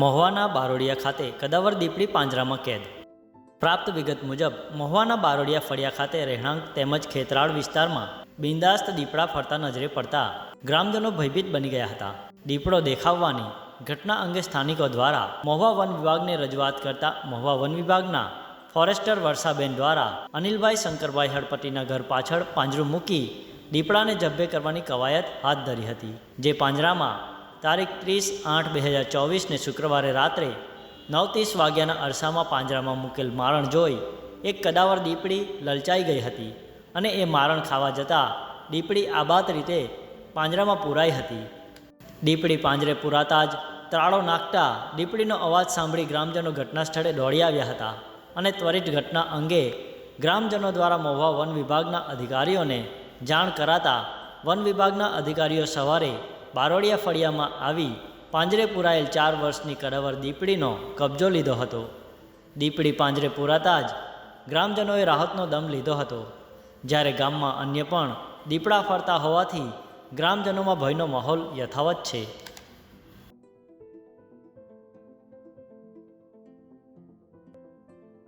મહુવાના બારોડિયા ખાતે કદાવર દીપડી પાંજરામાં કેદ. પ્રાપ્ત વિગત મુજબ, મહુવાના બારોડિયા ફળિયા ખાતે રહેણાંક તેમજ ખેતરાળ વિસ્તારમાં બિંદાસ્ત દીપડા ફરતા નજરે પડતા ગ્રામજનો ભયભીત બની ગયા હતા. દીપડો દેખાવવાની ઘટના અંગે સ્થાનિકો દ્વારા મહુવા વન વિભાગને રજૂઆત કરતા મહુવા વન વિભાગના ફોરેસ્ટર વર્ષાબેન દ્વારા અનિલભાઈ શંકરભાઈ હળપતિના ઘર પાછળ પાંજરું મૂકી દીપડાને જબ્બે કરવાની કવાયત હાથ ધરી હતી, જે પાંજરામાં તારીખ ત્રીસ આઠ બે હજાર ચોવીસને શુક્રવારે રાત્રે નવ ત્રીસ વાગ્યાના અરસામાં પાંજરામાં મૂકેલ મારણ જોઈ એક કદાવર દીપડી લલચાઈ ગઈ હતી અને એ મારણ ખાવા જતાં દીપડી આબાદ રીતે પાંજરામાં પૂરાઈ હતી. દીપડી પાંજરે પૂરાતા જ ત્રાળો નાખતા દીપડીનો અવાજ સાંભળી ગ્રામજનો ઘટના સ્થળે દોડી આવ્યા હતા અને ત્વરિત ઘટના અંગે ગ્રામજનો દ્વારા મહુવા વન વિભાગના અધિકારીઓને જાણ કરાતા વન વિભાગના અધિકારીઓ સવારે બારોડિયા ફળિયામાં આવી પાંજરે પૂરાયેલ ચાર વર્ષની કડવર દીપડીનો કબજો લીધો હતો. દીપડી પાંજરે પૂરાતા જ ગ્રામજનોએ રાહતનો દમ લીધો હતો. જ્યારે ગામમાં અન્ય પણ દીપડા ફરતા હોવાથી ગ્રામજનોમાં ભયનો માહોલ યથાવત છે.